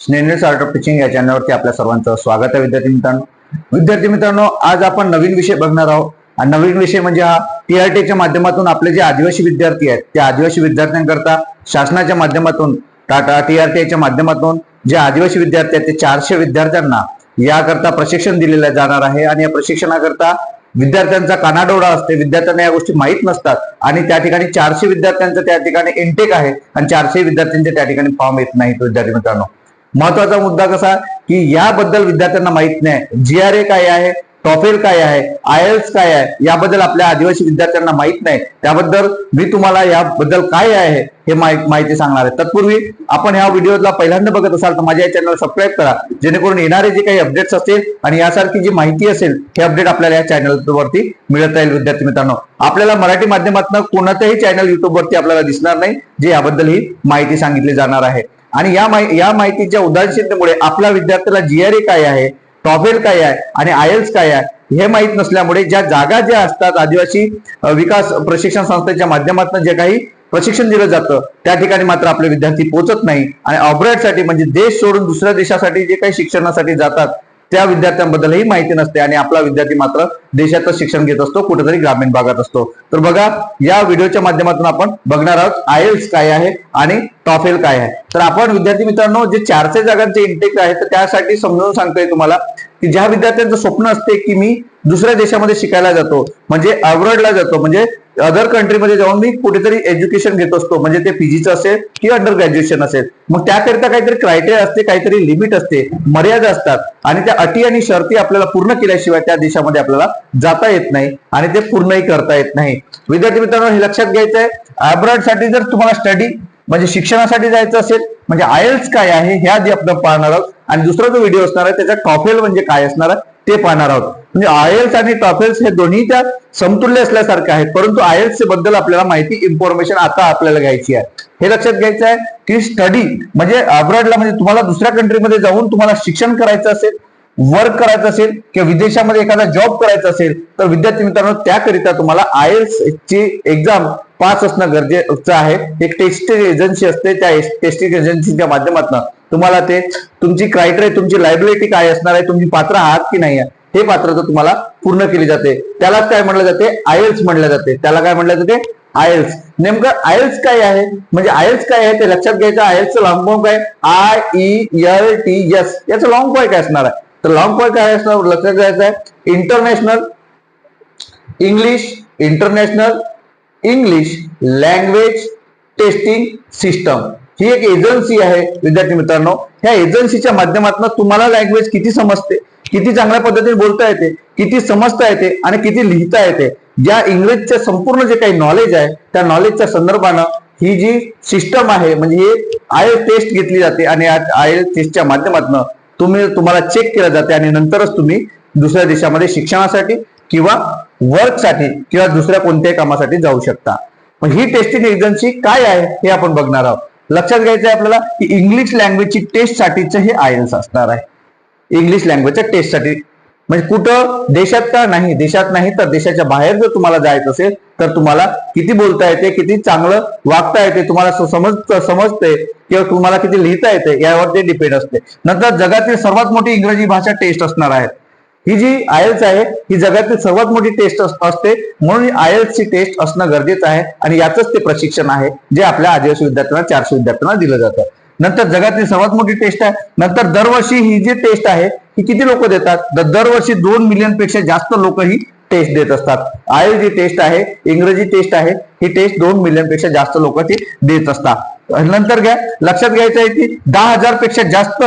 स्नेहनेस art of teaching या चॅनलवरती आपल्या सर्वांचं स्वागत आहे विद्यार्थी मित्रांनो. विद्यार्थी मित्रांनो आज आपण नवीन विषय बघणार आहोत. आणि नवीन विषय म्हणजे हा टीआरटीच्या माध्यमातून आपले जे आदिवासी विद्यार्थी आहेत त्या आदिवासी विद्यार्थ्यांकरता शासनाच्या माध्यमातून टाटा टीआरटीआयच्या माध्यमातून जे आदिवासी विद्यार्थी आहेत ते चारशे विद्यार्थ्यांना याकरता प्रशिक्षण दिलेलं जाणार आहे. आणि या प्रशिक्षणाकरता विद्यार्थ्यांचा कानाडोळा असते. विद्यार्थ्यांना या गोष्टी माहीत नसतात. आणि त्या ठिकाणी चारशे विद्यार्थ्यांचं त्या ठिकाणी इंटेक आहे. आणि चारशे विद्यार्थ्यांचे त्या ठिकाणी फॉर्म येत नाहीत विद्यार्थी मित्रांनो. महत्त्वाचा मुद्दा कसा की याबद्दल विद्यार्थ्यांना माहीत नाही. जी आर ए काय आहे? टॉफेल काय आहे? आयएल्स काय आहे? याबद्दल आपल्या आदिवासी विद्यार्थ्यांना माहीत नाही. त्याबद्दल मी तुम्हाला याबद्दल काय आहे हे माहिती सांगणार आहे. तत्पूर्वी आपण ह्या व्हिडिओला पहिल्यांदा बघत असाल तर माझ्या चॅनल सबस्क्राईब करा. जेणेकरून येणारे जे काही अपडेट्स असतील आणि यासारखी जी माहिती असेल हे अपडेट आपल्याला या चॅनल वरती मिळत राहील विद्यार्थी मित्रांनो. आपल्याला मराठी माध्यमातून कोणत्याही चॅनल युट्यूब वरती आपल्याला दिसणार नाही जे याबद्दल ही माहिती सांगितली जाणार आहे. आणि या माहि- या माहितीच्या उदासीनतेमुळे आपल्या विद्यार्थ्याला जीआरए काय आहे टॉफेल काय आहे आणि आयएल्स काय आहे हे माहीत नसल्यामुळे ज्या जागा ज्या असतात आदिवासी विकास प्रशिक्षण संस्थेच्या माध्यमातून जे काही प्रशिक्षण दिलं जातं त्या ठिकाणी मात्र आपले विद्यार्थी पोहोचत नाही. आणि ऑपरेटसाठी म्हणजे देश सोडून दुसऱ्या देशासाठी जे काही शिक्षणासाठी जातात त्या विद्यार्थ्यांबद्दलही माहिती नसते आणि आपला विद्यार्थी मात्र देशातच शिक्षण घेत असतो कुठेतरी ग्रामीण भागात असतो. तर बघा या व्हिडिओच्या माध्यमातून आपण बघणार आहोत आयएल्स काय आहे आणि टॉफेल काय आहे. तर आपण विद्यार्थी मित्रांनो जे चारशे जागांचे इंटेक आहे तर त्यासाठी समजावून सांगतोय तुम्हाला की ज्या विद्यार्थ्यांचं स्वप्न असते की मी दुसऱ्या देशामध्ये शिकायला जातो म्हणजे अब्रॉडला जातो म्हणजे अदर कंट्रीमध्ये जाऊन मी कुठेतरी एज्युकेशन घेत असतो. म्हणजे ते पीजीचं असेल किंवा अंडर ग्रॅज्युएशन असेल. मग त्याकरिता काहीतरी क्रायटेरिया असते काहीतरी लिमिट असते मर्यादा असतात. आणि त्या अटी आणि शर्ती आपल्याला पूर्ण केल्याशिवाय त्या देशामध्ये आपल्याला जाता येत नाही आणि ते पूर्णही करता येत नाही. विद्यार्थी मित्रांनो हे लक्षात घ्यायचं आहे अब्रॉडसाठी जर तुम्हाला स्टडी म्हणजे शिक्षणासाठी जायचं असेल म्हणजे आयल्स काय आहे हे आधी आपण पाहणार आहोत. आणि दुसरा जो व्हिडिओ असणार आहे त्याचा टॉफेल म्हणजे काय असणार आहे ते पाहणार आहोत. म्हणजे आयएल्स आणि टॉफेल्स हे दोन्ही त्या समतुल्य असल्यासारखे आहेत. परंतु आयएल्सबद्दल आपल्याला माहिती इन्फॉर्मेशन आता आपल्याला घ्यायची आहे. हे लक्षात घ्यायचं आहे की स्टडी म्हणजे अब्रॉडला म्हणजे तुम्हाला दुसऱ्या कंट्रीमध्ये जाऊन तुम्हाला शिक्षण करायचं असेल वर्क करायचं असेल किंवा विदेशामध्ये एखादा जॉब करायचा असेल तर विद्यार्थी मित्रांनो त्याकरिता तुम्हाला आयएल्स ची एक्झाम पास असणं गरजेचं आहे. एक टेस्टिंग एजन्सी असते. त्या टेस्टिंग एजन्सीच्या माध्यमातून तुम्हाला ते तुमची क्रायटेरिया तुमची लायबिलिटी काय असणार आहे तुम्ही पात्र आहात की नाही आहे हे पात्रता तुम्हाला पूर्ण केली जाते. त्यालाच काय म्हटलं जाते? आयएल्स म्हटलं जाते. त्याला काय म्हटलं जाते? आयएल्स नेमकं आयएल्स काय आहे? म्हणजे आयएल्स काय आहे ते लक्षात घ्यायचं. आयएल्सचं लॉंग फॉर्म काय? I E L T S याचं लॉंग फॉर्म काय असणार आहे? तर लॉंग पॉईंट काय असणार लक्षात घ्यायचं आहे. International English international English language testing system ही एक एजन्सी आहे विद्यार्थी मित्रांनो. ह्या एजन्सीच्या माध्यमातून तुम्हाला लँग्वेज किती समजते किती चांगल्या पद्धतीने बोलता येते किती समजता येते आणि किती लिहिता येते. ज्या इंग्लिशच्या संपूर्ण जे काही नॉलेज आहे त्या नॉलेजच्या संदर्भानं ही जी सिस्टम आहे म्हणजे ही आय टेस्ट घेतली जाते आणि आय टेस्टच्या माध्यमातून तुम्ही तुम्हाला चेक केलं जाते आणि नंतरच तुम्ही दुसऱ्या देशामध्ये शिक्षणासाठी किंवा वर्कसाठी किंवा दुसऱ्या कोणत्याही कामासाठी जाऊ शकता. पण ही टेस्टिंग एजन्सी काय आहे हे आपण बघणार आहोत. लक्षात घ्यायचं आहे आपल्याला की इंग्लिश लँग्वेजची टेस्ट साठीचं हे आयन्स असणार आहे. इंग्लिश लँग्वेजच्या टेस्टसाठी म्हणजे कुठं देशात का नाही देशात नाही तर देशाच्या बाहेर जर तुम्हाला जायचं असेल तर तुम्हाला किती बोलता येते किती चांगलं वागता येते तुम्हाला समज समजते किंवा तुम्हाला किती लिहिता येते यावर ते डिपेंड असते. नंतर जगातील सर्वात मोठी इंग्रजी भाषा टेस्ट असणार आहे ही जी आयएल्स आहे ही जगातील सर्वात मोठी टेस्ट असते म्हणून आयएल्स ची टेस्ट असणं गरजेचं आहे आणि याच ते प्रशिक्षण आहे जे आपल्या आदिवासी विद्यार्थ्यांना चारशे विद्यार्थ्यांना दिलं जातं. नंतर जगातील सर्वात मोठी टेस्ट आहे नंतर दरवर्षी ही जी टेस्ट आहे ही किती लोक देतात? तर दरवर्षी दोन मिलियनपेक्षा जास्त लोक ही टेस्ट देत असतात. आयल जी टेस्ट आहे इंग्रजी टेस्ट आहे ही टेस्ट दोन मिलियनपेक्षा जास्त लोक ती देत असतात. नंतर घ्या लक्षात घ्यायचं आहे की दहा हजारपेक्षा जास्त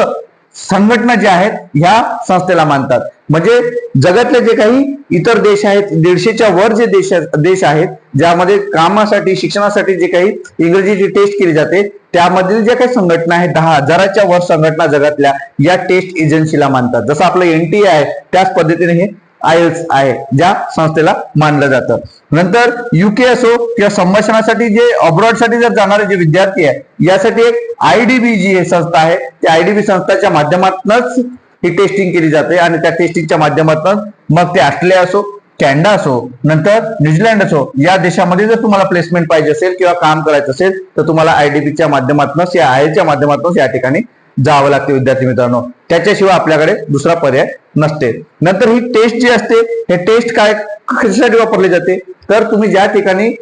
संघटना ज्या आहेत ह्या संस्थेला मानतात. म्हणजे जगातले जे काही इतर देश आहेत दीडशेच्या वर जे देश देश आहेत ज्यामध्ये कामासाठी शिक्षणासाठी जे काही इंग्रजीची टेस्ट केली जाते त्यामधील जे काही संघटना आहेत दहा हजाराच्या वर संघटना जगातल्या या टेस्ट एजन्सीला मानतात. जसं आपलं एनटीए आहे त्याच पद्धतीने हे आयएल्स आहे ज्या संस्थेला मानलं जातं. नंतर युके असो किंवा संभाषणासाठी जे अब्रॉडसाठी जर जाणारे जे विद्यार्थी आहे यासाठी एक आयडीबी जी संस्था आहे. त्या आयडीबी संस्थाच्या माध्यमातूनच ही टेस्टिंग केली जाते आणि त्या टेस्टिंगच्या माध्यमातून मग ते ऑस्ट्रेलिया असो कॅनडा असो नंतर न्यूझीलंड असो या देशामध्ये जर तुम्हाला प्लेसमेंट पाहिजे असेल किंवा काम करायचं असेल तर तुम्हाला आयडीपीच्या माध्यमातूनच या आयच्या माध्यमातूनच या ठिकाणी जावं लागते विद्यार्थी मित्रांनो. त्याच्याशिवाय आपल्याकडे दुसरा पर्याय नसते. नंतर ही टेस्ट जी असते हे टेस्ट काय कशासाठी वापरली जाते? तर तुम्ही ज्या ठिकाणी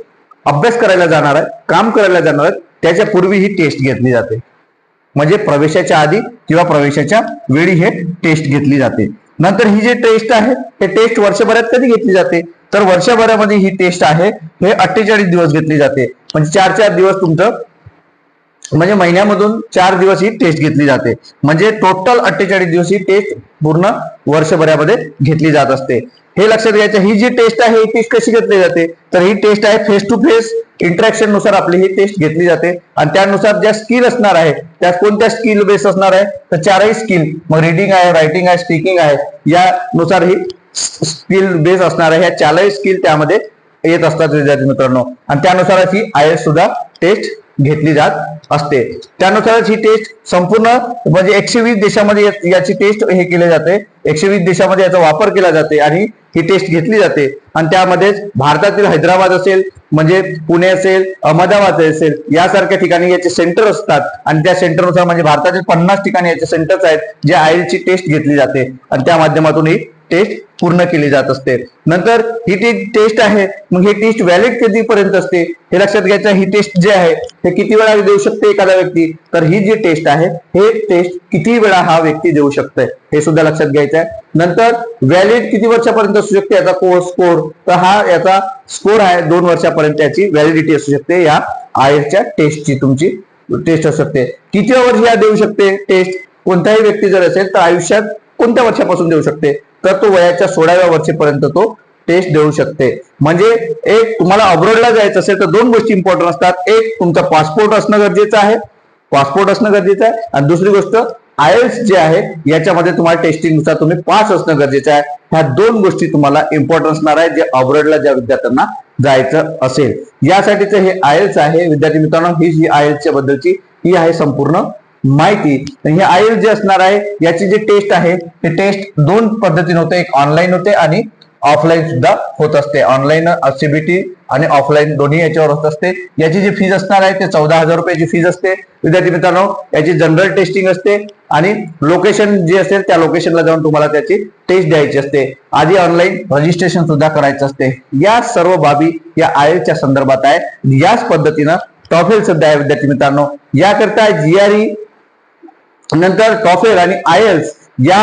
अभ्यास करायला जाणार आहे काम करायला जाणार आहे त्याच्या पूर्वी ही टेस्ट घेतली जाते. म्हणजे प्रवेशाच्या आधी किंवा प्रवेशाच्या वेळी हे टेस्ट घेतली जाते. नंतर ही जी टेस्ट आहे हे टेस्ट वर्षभरात कधी घेतली जाते? तर वर्षभरामध्ये ही टेस्ट आहे हे अठ्ठेचाळीस दिवस घेतली जाते. म्हणजे चार चार दिवस तुमचं म्हणजे महिन्यामधून चार दिवस ही टेस्ट घेतली जाते. म्हणजे टोटल अठ्ठेचाळीस दिवस ही टेस्ट पूर्ण वर्षभरामध्ये घेतली जात असते. हे लक्षात घ्यायचं ही जी टेस्ट आहे ही टेस्ट कशी घेतली जाते? तर ही टेस्ट आहे फेस टू फेस इंटरॅक्शननुसार आपली ही टेस्ट घेतली जाते. आणि त्यानुसार ज्या स्किल असणार आहे त्या कोणत्या स्किल बेस असणार आहे तर चारही स्किल मग रिडिंग आहे रायटिंग आहे स्पीकिंग आहे यानुसार ही स्किल बेस असणार आहे. ह्या चारही स्किल त्यामध्ये येत असतात विद्यार्थी मित्रांनो. आणि त्यानुसार ही आय एस सुद्धा टेस्ट घेतली जात असते. त्यानुसारच ही टेस्ट संपूर्ण म्हणजे एकशे वीस देशामध्ये याची टेस्ट हे केली जाते. एकशे वीस देशामध्ये याचा वापर केला जाते आणि ही टेस्ट घेतली जाते. आणि त्यामध्येच भारतातील हैदराबाद असेल म्हणजे पुणे असेल अहमदाबाद असेल यासारख्या ठिकाणी याचे सेंटर असतात. आणि त्या सेंटरनुसार म्हणजे भारतातील पन्नास ठिकाणी याचे सेंटर्स आहेत जे आयएलची टेस्ट घेतली जाते. आणि त्या माध्यमातून ही टेस्ट पूर्ण केली जात असते. नंतर ही ती टेस्ट आहे मग ही टेस्ट व्हॅलिड कधीपर्यंत असते? हे लक्षात घ्यायचं ही टेस्ट जे आहे हे किती वेळा देऊ शकते एखादा व्यक्ती? तर ही जी टेस्ट आहे हे टेस्ट किती वेळा हा व्यक्ती देऊ शकतोय? हे सुद्धा लक्षात घ्यायचं आहे नंतर व्हॅलिड किती वर्षापर्यंत असू शकते याचा कोर्स स्कोर तर हा याचा स्कोर आहे दोन वर्षापर्यंत याची व्हॅलिडिटी असू शकते या आयच्या टेस्टची तुमची टेस्ट असू शकते. किती वर्ष या देऊ शकते टेस्ट कोणताही व्यक्ती जर असेल तर आयुष्यात कोणत्या वर्षापासून देऊ शकते? तर तो वयाच्या सोळाव्या वर्षीपर्यंत तो टेस्ट देऊ शकते. म्हणजे एक तुम्हाला अब्रॉडला जायचं असेल तर दोन गोष्टी इम्पॉर्टंट असतात. एक तुमचा पासपोर्ट असणं गरजेचं आहे. पासपोर्ट असणं गरजेचं आहे. आणि दुसरी गोष्ट आयएल्स जे आहे याच्यामध्ये तुम्हाला टेस्टिंगनुसार तुम्ही पास असणं गरजेचं आहे. ह्या दोन गोष्टी तुम्हाला इम्पॉर्टन्स असणार आहे जे अब्रॉडला ज्या विद्यार्थ्यांना जायचं असेल. यासाठीचं हे आयएल्स आहे. विद्यार्थी मित्रांनो ही जी आयएल्सच्या बद्दलची ही आहे संपूर्ण माहिती. तर हे आयएल जे असणार आहे याची जी टेस्ट आहे ते टेस्ट दोन पद्धतीने होते. एक ऑनलाईन होते आणि ऑफलाईन सुद्धा होत असते. ऑनलाईन सीबीटी आणि ऑफलाईन दोन्ही याच्यावर होत असते. याची जी फीज असणार आहे ते चौदा हजार रुपयाची फीज असते. विद्यार्थी मित्रांनो याची जनरल टेस्टिंग असते आणि लोकेशन जे असेल त्या लोकेशनला जाऊन तुम्हाला त्याची टेस्ट द्यायची असते. आधी ऑनलाईन रजिस्ट्रेशन सुद्धा करायचं असते. या सर्व बाबी या आयएलच्या संदर्भात आहे याच पद्धतीनं टॉफेल सुद्धा आहे विद्यार्थी मित्रांनो. याकरता जीआरई नंतर टॉफेल आणि आयएल्स या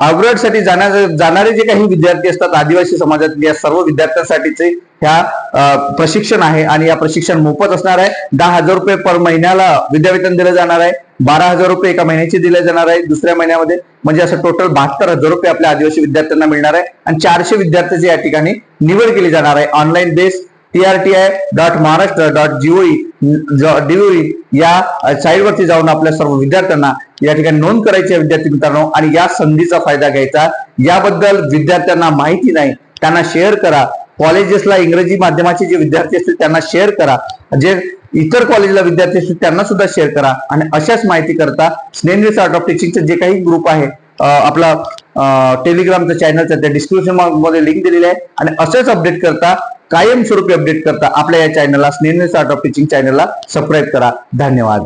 अब्रॉडसाठी जाणारे जे काही विद्यार्थी असतात आदिवासी समाजातले या सर्व विद्यार्थ्यांसाठीचे ह्या प्रशिक्षण आहे आणि या प्रशिक्षण मोफत असणार आहे. दहा हजार रुपये पर महिन्याला विद्यावेतन दिलं जाणार आहे. बारा हजार रुपये एका महिन्याचे दिले जाणार आहे. दुसऱ्या महिन्यामध्ये म्हणजे असं टोटल बहात्तर हजार रुपये आपल्या आदिवासी विद्यार्थ्यांना मिळणार आहे. आणि चारशे विद्यार्थ्यांची या ठिकाणी निवड केली जाणार आहे. Online base TRTI dot Maharashtra dot GOE DOE या साईटवरती जाऊन आपल्या सर्व विद्यार्थ्यांना या ठिकाणी नोंद करायची आहे विद्यार्थी मित्रांनो आणि या संधीचा फायदा घ्यायचा. याबद्दल विद्यार्थ्यांना माहिती नाही त्यांना शेअर करा. कॉलेजेसला इंग्रजी माध्यमाचे जे विद्यार्थी असतील त्यांना शेअर करा. जे इतर कॉलेजला विद्यार्थी असतील त्यांना सुद्धा शेअर करा. आणि अशाच माहिती करता स्नेहनीस आर्ट ऑफ टीचिंगचे जे काही ग्रुप आहे आपला टेलिग्रामचं चॅनलचं त्या डिस्क्रिप्शनमध्ये लिंक दिलेली आहे. आणि असंच अपडेट करता कायमस्वरूपी अपडेट करता आपल्या या चॅनलला स्नेह आर्ट ऑफ टीचिंग चॅनलला सबस्क्राईब करा. धन्यवाद.